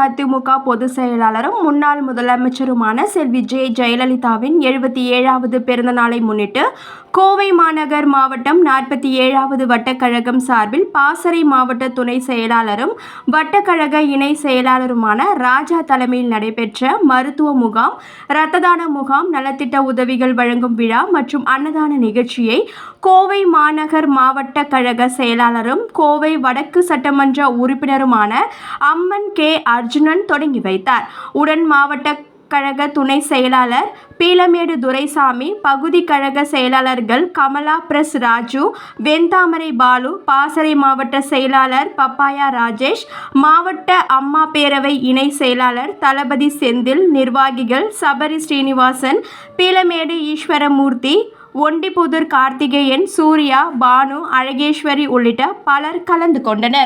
அஇஅதிமுக பொதுச் செயலாளரும் முன்னாள் முதலமைச்சருமான செல்வி ஜே. ஜெயலலிதாவின் எழுபத்தி ஏழாவது பிறந்தநாளை முன்னிட்டு கோவை மாநகர் மாவட்டம் நாற்பத்தி ஏழாவது வட்டக்கழகம் சார்பில் பாசறை மாவட்ட துணை செயலாளரும் வட்டக்கழக இணை செயலாளருமான ராஜா தலைமையில் நடைபெற்ற மருத்துவ முகாம் இரத்த தான முகாம் நலத்திட்ட உதவிகள் வழங்கும் விழா மற்றும் அன்னதான நிகழ்ச்சியை கோவை மாநகர் மாவட்ட கழக செயலாளரும் கோவை வடக்கு சட்டமன்ற உறுப்பினருமான அம்மன் கே. அர்ஜுனன் தொடங்கி வைத்தார். உடன் மாவட்ட கழக துணை செயலாளர் பீலமேடு துரைசாமி பகுதி கழக செயலாளர்கள் கமலா பிரஸ் ராஜு வெண்தாமரை பாலு பாசறை மாவட்ட செயலாளர் பப்பாயா ராஜேஷ் மாவட்ட அம்மா பேரவை இணை செயலாளர் தளபதி செந்தில் நிர்வாகிகள் சபரி ஸ்ரீனிவாசன் பீலமேடு ஈஸ்வரமூர்த்தி ஒண்டிபுதூர் கார்த்திகேயன் சூர்யா பானு அழகேஸ்வரி உள்ளிட்ட பலர் கலந்து கொண்டனர்.